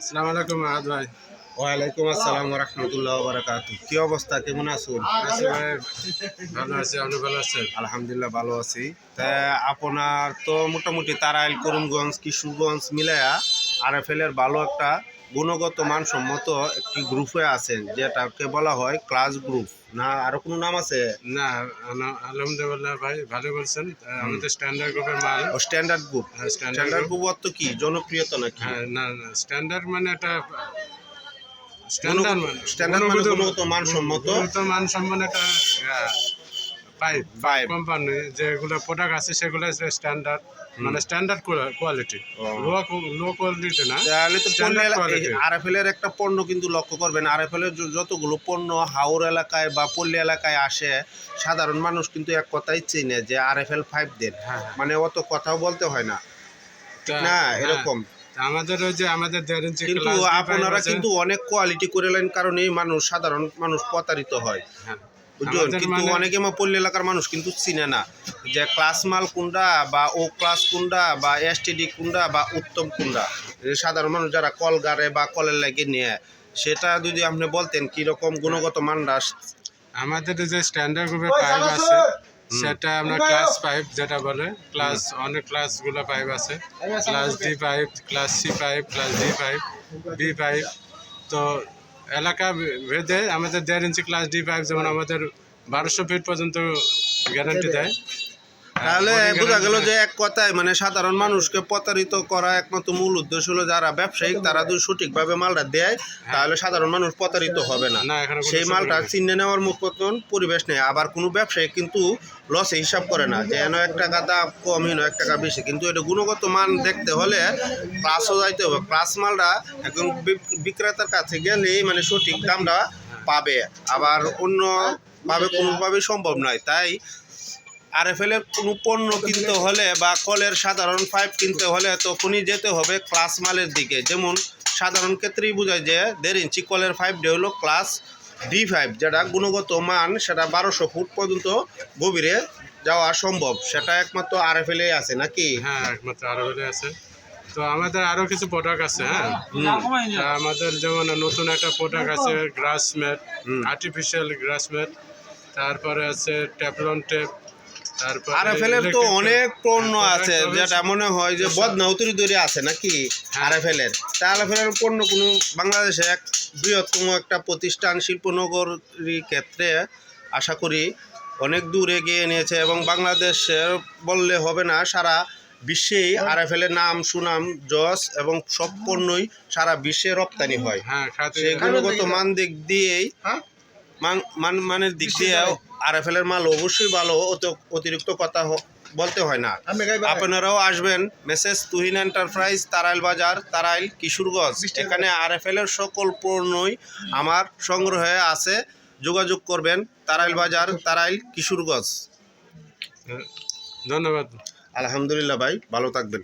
আসসালামু আলাইকুম আহাদ ভাই। ওয়ালাইকুম আসসালাম রহমতুল্লাহ বারাকাত কি অবস্থা? কেমন আছেন? ভালো আছি আপনি ভালো আছেন? আলহামদুলিল্লাহ ভালো আছি। তা আপনার তো মোটামুটি তারাইল করিমগঞ্জ কিশোরগঞ্জ মিলায়া আরএফএল এর ভালো একটা গুণগত মানসম্মত একটি গ্রুপে আছেন যেটাকে বলা হয় ক্লাস গ্রুপ। না আরও কোনো নাম আছে? না আলহামদুলিল্লাহ ভাই ভালো বলছেন। আমাদের স্ট্যান্ডার্ড গ্রুপের মাল। ও স্ট্যান্ডার্ড গ্রুপ হ্যাঁ, স্ট্যান্ডার্ড গ্রুপ অর্থ কি? জনপ্রিয়তা নাকি? হ্যাঁ না না স্ট্যান্ডার্ড মানে একটা স্ট্যান্ডার্ড মানে স্ট্যান্ডার্ড মানে গুণগত মানসম্মত। গুণগত মানসম্মান একটা পাইপ পাইপ কোম্পানি যেগুলো প্রোডাক্ট আছে সেগুলো স্ট্যান্ডার্ড মানে standard quality low low quality না তাহলে তো আরএফএল এর একটা পণ্য কিন্তু লক্ষ্য করবেন। আরএফএল এর যতগুলো পণ্য হাওর এলাকায় বা পল্লী এলাকায় আসে সাধারণ মানুষ কিন্তু এক কথাই চেনে যে আরএফএল ফাইভ দেন। হ্যাঁ মানে অত কথাও বলতে হয় না। না? হ্যাঁ, এরকম আমাদের ওই যে আমাদের কিন্তু আপনারা কিন্তু অনেক কোয়ালিটি করেলেন কারণেই মানুষ সাধারণ মানুষ প্রতারিত হয়। হ্যাঁ। বুঝলেন কিন্তু মানে- অনেকে আমার পল্লী এলাকার মানুষ কিন্তু চিনে না যে ক্লাস মাল কোনটা বা ও ক্লাস কোনটা বা এসটিডি কোনটা বা উত্তম কোনটা? সাধারণ মানুষ যারা কল গাড়ে বা কলের লাগে নিয়ে সেটা যদি আপনি বলতেন কীরকম গুণগত মানটা আমাদের যে স্ট্যান্ডার্ড গ্রুপের পাইপ আছে সেটা আমরা ক্লাস পাইপ যেটা বলে ক্লাস অনেক ক্লাসগুলো পাইপ আছে। Class D pipe class C pipe class D pipe B pipe তো এলাকা ভেদে আমাদের দেড় ইঞ্চি ক্লাস ডি পাইপ যেমন আমাদের বারোশো ফিট পর্যন্ত গ্যারান্টি দেয়। তাহলে বোঝা গেল যে এক কথায় মানে সাধারণ মানুষকে প্রতারিত করা একমাত্র মূল উদ্দেশ্য হলো যারা ব্যবসায়িক তারা যদি সঠিকভাবে মালটা দেয় তাহলে সাধারণ মানুষ প্রতারিত হবে না। সেই মালটা। চিনে নেওয়ার মতন পরিবেশ নেই। আবার কোনো ব্যবসায়ী কিন্তু লসে হিসাব করে না যে এন এক টাকা দাম কম হিন এক টাকা বেশি। কিন্তু এটা গুণগত মান দেখতে হলে প্লাসও যাইতে হবে। প্লাস মালটা বি- বিক্রেতার কাছে গেলেই মানে সঠিক দামটা পাবে। আবার অন্য ভাবে কোনোভাবেই সম্ভব নয়। তাই আরএফএল এর কোনো পণ্য কিনতে হলে বা কলের সাধারণ পাইপ কিনতে হলে তখনই যেতে হবে ক্লাস মালের দিকে। যেমন সাধারণ ক্ষেত্রেই বোঝায় যে দেড় ইঞ্চি কলের পাইপটা হলো ক্লাস ডি ফাইভ যেটা গুণগত মান সেটা বারোশো ফুট পর্যন্ত গভীরে যাওয়া সম্ভব। সেটা একমাত্র আর আরএফএল এ আছে নাকি? হ্যাঁ একমাত্র আরও হলে আছে। তো আমাদের আরও কিছু প্রোডাক্ট আছে হ্যাঁ? তা আমাদের যেমন নতুন একটা প্রোডাক্ট আছে grass mat artificial grass mat তারপরে আছে ট্যাপলন টেপ আরএফএল এর তো অনেক পণ্য হ্যাঁ, আছে যেটা মনে হয় যে বদনা উতরি দূরে আছে নাকি হ্যাঁ। আরএফএল এর তা এর পণ্য কোনো বাংলাদেশে এক বৃহত্তম একটা প্রতিষ্ঠান শিল্পনগরী ক্ষেত্রে আশা করি অনেক দূর এগিয়ে নিয়েছে এবং বাংলাদেশের বললে হবে না সারা বিশ্বেই আরএফএল এর নাম সুনাম যশ এবং সব পণ্যই সারা বিশ্বে রপ্তানি হয়। হ্যাঁ গুণগত মান দিক দিয়েই মান মান মানের দিক দিয়ে আর আরএফএল এর মাল অবশ্যই ভালো অত- অতিরিক্ত কথা বলতে হয় না। আপনারাও আসবেন মেসেজ তুহিন এন্টারপ্রাইজ তারাইল বাজার তারাইল কিশোরগঞ্জ। এখানে আরএফএল এর সকল পণ্যই আমার সংগ্রহে আছে যোগাযোগ করবেন তারাইল বাজার তারাইল কিশোরগঞ্জ। ধন্যবাদ। আলহামদুলিল্লাহ ভাই ভালো থাকবেন।